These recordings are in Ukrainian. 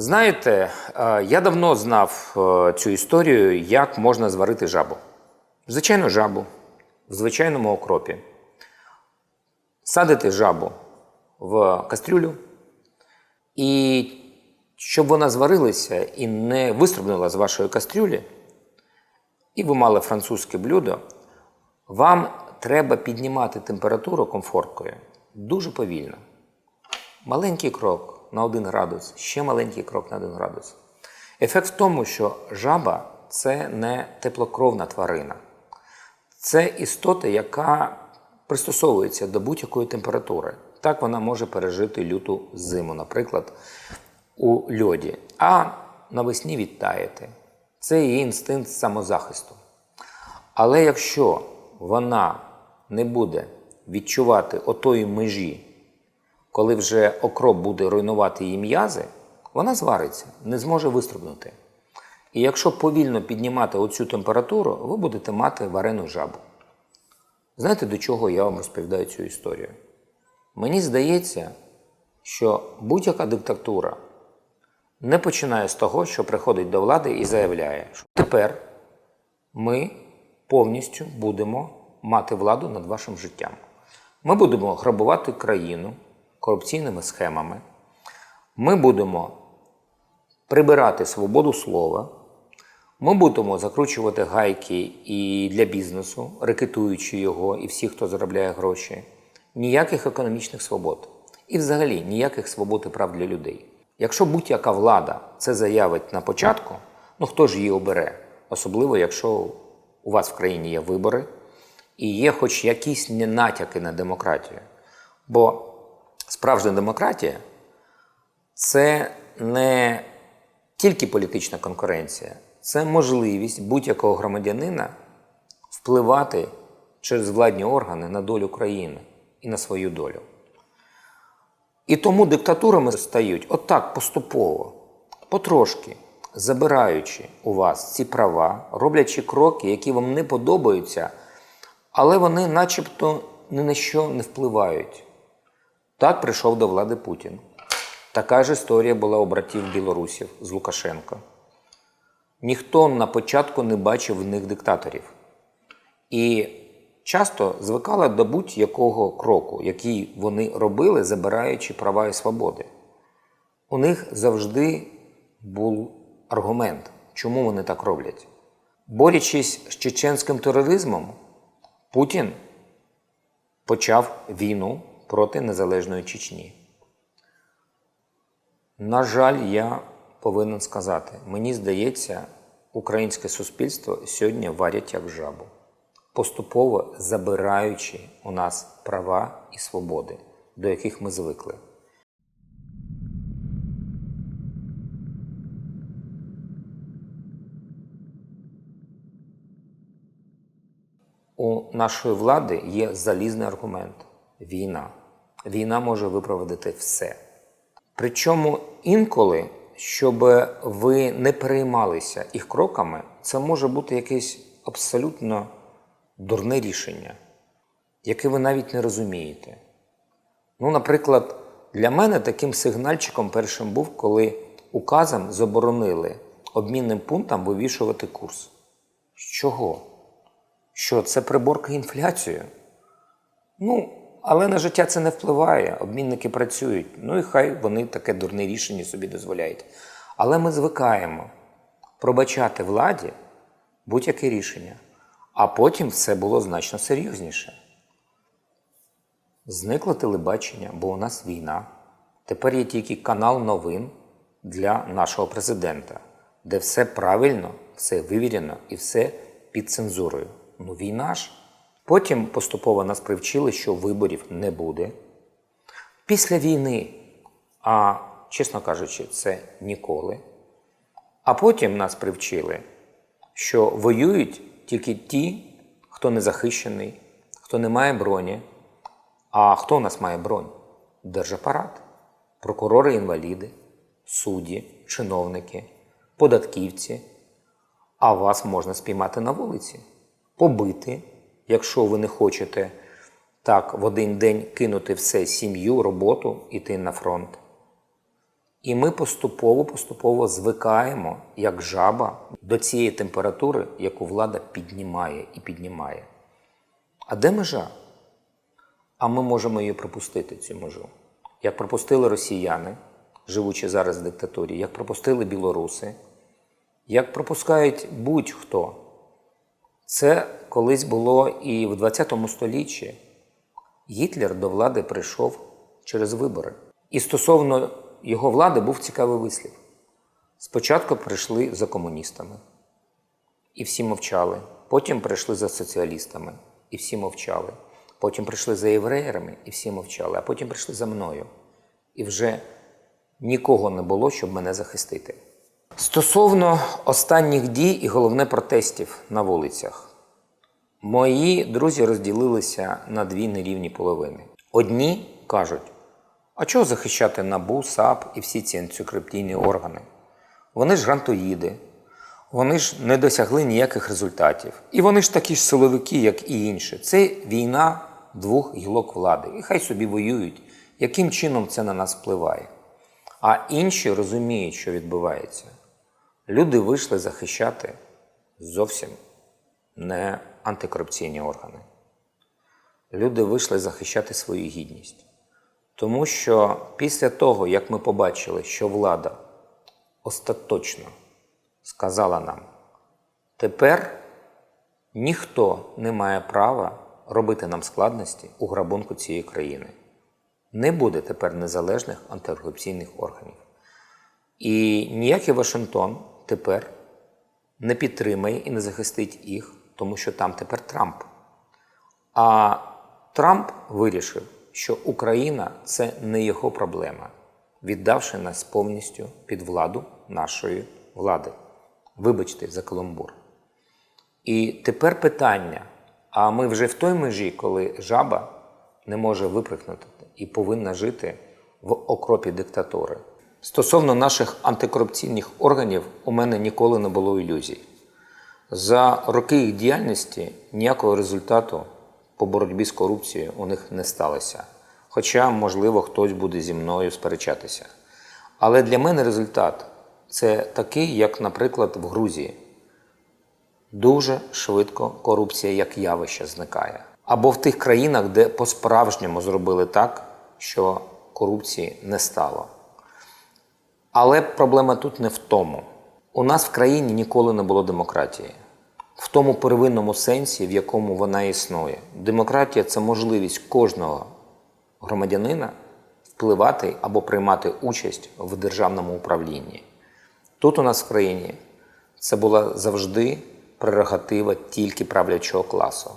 Знаєте, е, я давно знав е, цю історію, як можна зварити жабу. Звичайну жабу в звичайному окропі. Садите жабу в кастрюлю, і щоб вона зварилася і не вистрибнула з вашої кастрюлі, і ви мали французьке блюдо, вам треба піднімати температуру комфорткою дуже повільно. Маленький крок на 1 градус, ще маленький крок на 1 градус. Ефект в тому, що жаба це не теплокровна тварина. Це істота, яка пристосовується до будь-якої температури. Так вона може пережити люту зиму, наприклад, у льоді, а навесні відтаяти. Це її інстинкт самозахисту. Але якщо вона не буде відчувати отої межі, коли вже окроп буде руйнувати її м'язи, вона звариться, не зможе вистрибнути. І якщо повільно піднімати оцю температуру, ви будете мати варену жабу. Знаєте, до чого я вам розповідаю цю історію? Мені здається, що будь-яка диктатура не починає з того, що приходить до влади і заявляє, що тепер ми повністю будемо мати владу над вашим життям. Ми будемо грабувати країну корупційними схемами. Ми будемо прибирати свободу слова. Ми будемо закручувати гайки і для бізнесу, рекетуючи його і всіх, хто заробляє гроші. Ніяких економічних свобод. І взагалі ніяких свобод і прав для людей. Якщо будь-яка влада це заявить на початку, ну хто ж її обере? Особливо, якщо у вас в країні є вибори і є хоч якісь не натяки на демократію. Бо справжня демократія це не тільки політична конкуренція, це можливість будь-якого громадянина впливати через владні органи на долю країни і на свою долю. І тому диктатурами стають отак поступово, потрошки, забираючи у вас ці права, роблячи кроки, які вам не подобаються, але вони начебто ні на що не впливають. Так прийшов до влади Путін. Така ж історія була у братів білорусів з Лукашенко. Ніхто на початку не бачив в них диктаторів. І часто звикала до будь-якого кроку, який вони робили, забираючи права і свободи. У них завжди був аргумент, чому вони так роблять. Борючись з чеченським тероризмом, Путін почав війну проти незалежної Чечні. На жаль, я повинен сказати, мені здається, українське суспільство сьогодні варять як жабу, поступово забираючи у нас права і свободи, до яких ми звикли. У нашої влади є залізний аргумент війна. Війна може виправдати все. Причому інколи, щоб ви не переймалися їх кроками, це може бути якесь абсолютно дурне рішення, яке ви навіть не розумієте. Ну, наприклад, для мене таким сигнальчиком першим був, коли указом заборонили обмінним пунктам вивішувати курс. З чого? Що це приборка інфляцію? Ну, але на життя це не впливає. Обмінники працюють. Ну і хай вони таке дурне рішення собі дозволяють. Але ми звикаємо пробачати владі будь-яке рішення. А потім все було значно серйозніше. Зникло телебачення, бо у нас війна. Тепер є тільки канал новин для нашого президента, де все правильно, все вивірено і все під цензурою. Ну, війна ж. Потім поступово нас привчили, що виборів не буде. Після війни, а чесно кажучи, це ніколи. А потім нас привчили, що воюють тільки ті, хто не захищений, хто не має броні. А хто у нас має бронь? Держапарат, прокурори-інваліди, судді, чиновники, податківці. А вас можна спіймати на вулиці, побити, якщо ви не хочете так в один день кинути все сім'ю, роботу, іти на фронт. І ми поступово, поступово звикаємо, як жаба, до цієї температури, яку влада піднімає і піднімає. А де межа? А ми можемо її пропустити, цю межу. Як пропустили росіяни, живучи зараз в диктатурі, як пропустили білоруси, як пропускають будь-хто. Це колись було і в 20 столітті. Гітлер до влади прийшов через вибори. І стосовно його влади був цікавий вислів. Спочатку прийшли за комуністами, і всі мовчали. Потім прийшли за соціалістами, і всі мовчали. Потім прийшли за євреями, і всі мовчали. А потім прийшли за мною. І вже нікого не було, щоб мене захистити. Стосовно останніх дій і головне протестів на вулицях. Мої друзі розділилися на дві нерівні половини. Одні кажуть, а чого захищати НАБУ, САП і всі ці антикорупційні органи? Вони ж грантоїди, вони ж не досягли ніяких результатів. І вони ж такі ж силовики, як і інші. Це війна двох гілок влади. І хай собі воюють, яким чином це на нас впливає. А інші розуміють, що відбувається. Люди вийшли захищати зовсім не антикорупційні органи. Люди вийшли захищати свою гідність. Тому що після того, як ми побачили, що влада остаточно сказала нам, тепер ніхто не має права робити нам складності у грабунку цієї країни. Не буде тепер незалежних антикорупційних органів. І ніякий Вашингтон тепер не підтримає і не захистить їх, тому що там тепер Трамп. А Трамп вирішив, що Україна це не його проблема, віддавши нас повністю під владу нашої влади. Вибачте за каламбур. І тепер питання: а ми вже в той межі, коли жаба не може виприкнути і повинна жити в окропі диктатури. Стосовно наших антикорупційних органів, у мене ніколи не було ілюзій. За роки їх діяльності ніякого результату по боротьбі з корупцією у них не сталося. Хоча, можливо, хтось буде зі мною сперечатися. Але для мене результат це такий, як, наприклад, в Грузії. Дуже швидко корупція як явище зникає. Або в тих країнах, де по-справжньому зробили так, що корупції не стало. Але проблема тут не в тому. У нас в країні ніколи не було демократії. В тому первинному сенсі, в якому вона існує. Демократія це можливість кожного громадянина впливати або приймати участь в державному управлінні. Тут у нас в країні це була завжди прерогатива тільки правлячого класу.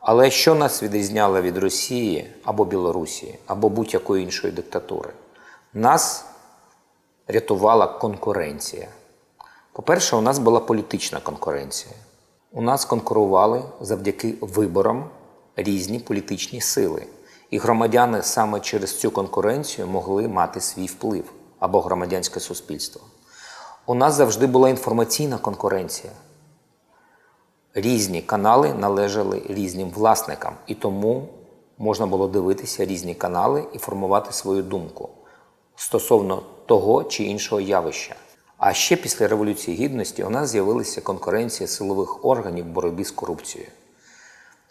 Але що нас відрізняло від Росії або Білорусі, або будь-якої іншої диктатури? Нас рятувала конкуренція. По-перше, у нас була політична конкуренція. У нас конкурували завдяки виборам різні політичні сили. І громадяни саме через цю конкуренцію могли мати свій вплив або громадянське суспільство. У нас завжди була інформаційна конкуренція. Різні канали належали різним власникам, і тому можна було дивитися різні канали і формувати свою думку стосовно того чи іншого явища. А ще після Революції Гідності у нас з'явилася конкуренція силових органів в боротьбі з корупцією.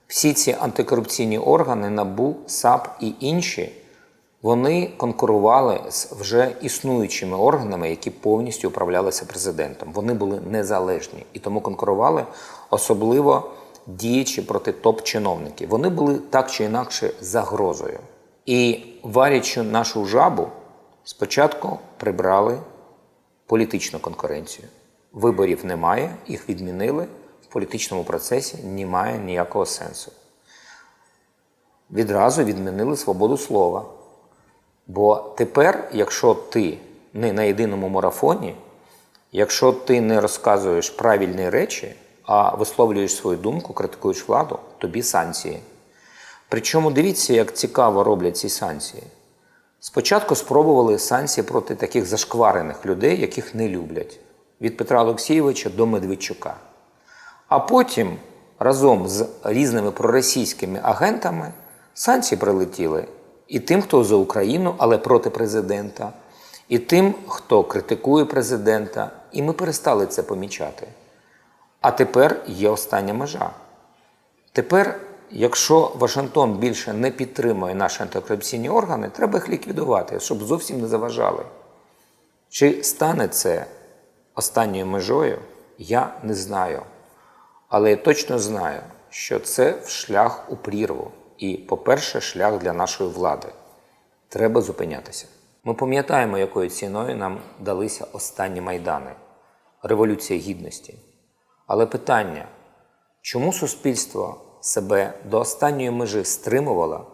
Всі ці антикорупційні органи, НАБУ, САП і інші, вони конкурували з вже існуючими органами, які повністю управлялися президентом. Вони були незалежні і тому конкурували особливо діячи проти топ-чиновників. Вони були так чи інакше загрозою. І варячи нашу жабу, спочатку прибрали політичну конкуренцію. Виборів немає, їх відмінили. В політичному процесі немає ніякого сенсу. Відразу відмінили свободу слова. Бо тепер, якщо ти не на єдиному марафоні, якщо ти не розказуєш правильні речі, а висловлюєш свою думку, критикуєш владу, тобі санкції. Причому дивіться, як цікаво роблять ці санкції. Спочатку спробували санкції проти таких зашкварених людей, яких не люблять, від Петра Олексійовича до Медведчука. А потім разом з різними проросійськими агентами Санкції прилетіли і тим, хто за Україну, але проти президента, і тим, хто критикує президента, і ми перестали це помічати. А тепер є остання межа. Тепер, якщо Вашингтон більше не підтримує наші антикорупційні органи, треба їх ліквідувати, щоб зовсім не заважали. Чи стане це останньою межою, я не знаю. Але я точно знаю, що це шлях у прірву. І, по-перше, шлях для нашої влади. Треба зупинятися. Ми пам'ятаємо, якою ціною нам далися останні майдани Революція Гідності. Але питання, чому суспільство себе до останньої межі стримувало,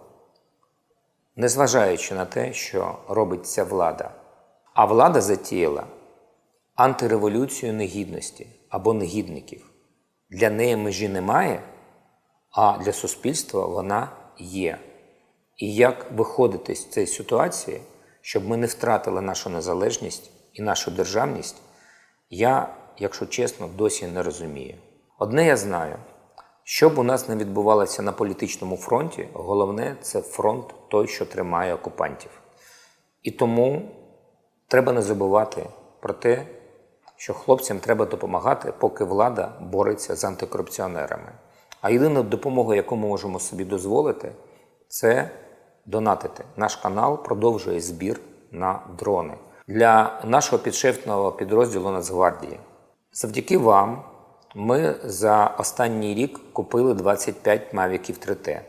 незважаючи на те, що робить ця влада? А влада затіяла антиреволюцію негідності або негідників. Для неї межі немає, а для суспільства вона є. І як виходити з цієї ситуації, щоб ми не втратили нашу незалежність і нашу державність, я, якщо чесно, досі не розумію. Одне я знаю, що б у нас не відбувалося на політичному фронті, головне це фронт той, що тримає окупантів. І тому треба не забувати про те, що хлопцям треба допомагати, поки влада бореться з антикорупціонерами. А єдина допомога, яку ми можемо собі дозволити, це донатити. Наш канал продовжує збір на дрони для нашого підшефного підрозділу Нацгвардії. Завдяки вам ми за останній рік купили 25 мавіків 3T.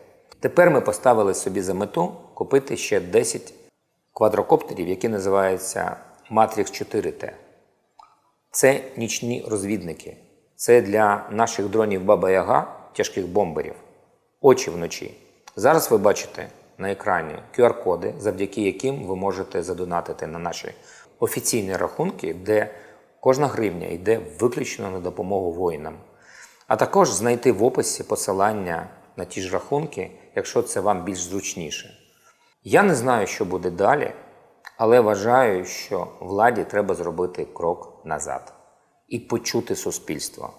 Тепер ми поставили собі за мету купити ще 10 квадрокоптерів, які називаються Matrix 4T. Це нічні розвідники. Це для наших дронів Баба Яга, тяжких бомберів, очі вночі. Зараз ви бачите на екрані QR-коди, завдяки яким ви можете задонатити на наші офіційні рахунки, де кожна гривня йде виключно на допомогу воїнам. А також знайти в описі посилання на ті ж рахунки, якщо це вам більш зручніше. Я не знаю, що буде далі, але вважаю, що владі треба зробити крок назад і почути суспільство.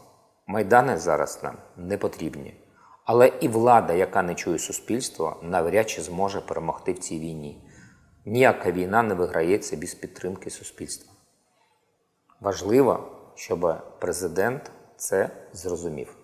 Майдани зараз нам не потрібні. Але і влада, яка не чує суспільство, навряд чи зможе перемогти в цій війні. Ніяка війна не виграється без підтримки суспільства. Важливо, щоб президент це зрозумів.